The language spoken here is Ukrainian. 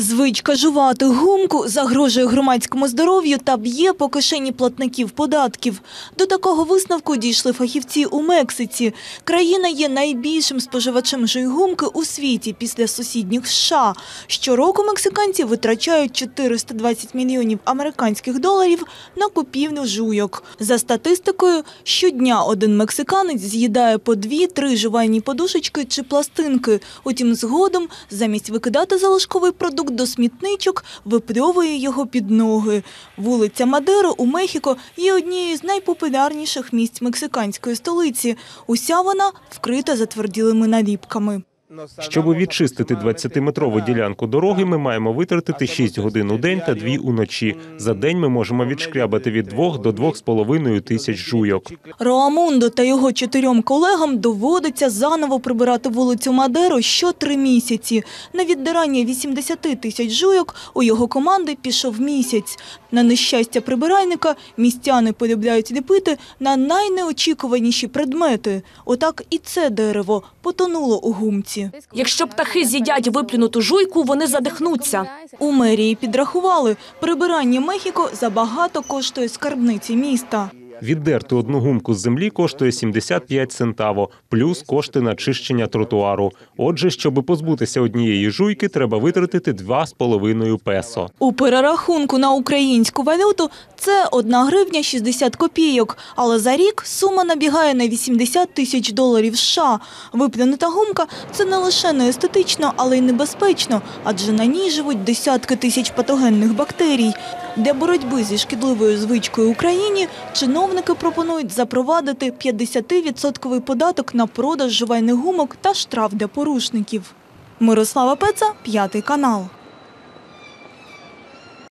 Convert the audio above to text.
Звичка жувати гумку загрожує громадському здоров'ю та б'є по кишені платників податків. До такого висновку дійшли фахівці у Мексиці. Країна є найбільшим споживачем жуйгумки у світі після сусідніх США. Щороку мексиканці витрачають 420 мільйонів американських доларів на купівлю жуйок. За статистикою, щодня один мексиканець з'їдає по дві-три жувальні подушечки чи пластинки. Утім, згодом замість викидати залишковий продукт до смітничок, випльовує його під ноги. Вулиця Мадеро у Мехіко є однією з найпопулярніших місць мексиканської столиці. Уся вона вкрита затверділими наліпками. Щоб відчистити 20-метрову ділянку дороги, ми маємо витратити 6 годин у день та 2 уночі. За день ми можемо відшкрябати від 2 до 2,5 тисяч жуйок. Роамундо та його чотирьом колегам доводиться заново прибирати вулицю Мадеро що три місяці. На віддирання 80 тисяч жуйок у його команди пішов місяць. На нещастя прибиральника містяни полюбляють ліпити на найнеочікуваніші предмети. Отак і це дерево потонуло у гумці. Якщо птахи з'їдять виплюнуту жуйку, вони задихнуться. У мерії підрахували, прибирання Мехіко забагато коштує скарбниці міста. Віддерти одну гумку з землі коштує 75 центаво, плюс кошти на чищення тротуару. Отже, щоб позбутися однієї жуйки, треба витратити 2,5 песо. У перерахунку на українську валюту це 1 гривня 60 копійок, але за рік сума набігає на 80 тисяч доларів США. Виплюнута гумка – це не лише не естетично, але й небезпечно, адже на ній живуть десятки тисяч патогенних бактерій. Для боротьби зі шкідливою звичкою Україні чиновники пропонують запровадити 50% податок на продаж жувальних гумок та штраф для порушників. Мирослава Пеца, п'ятий канал.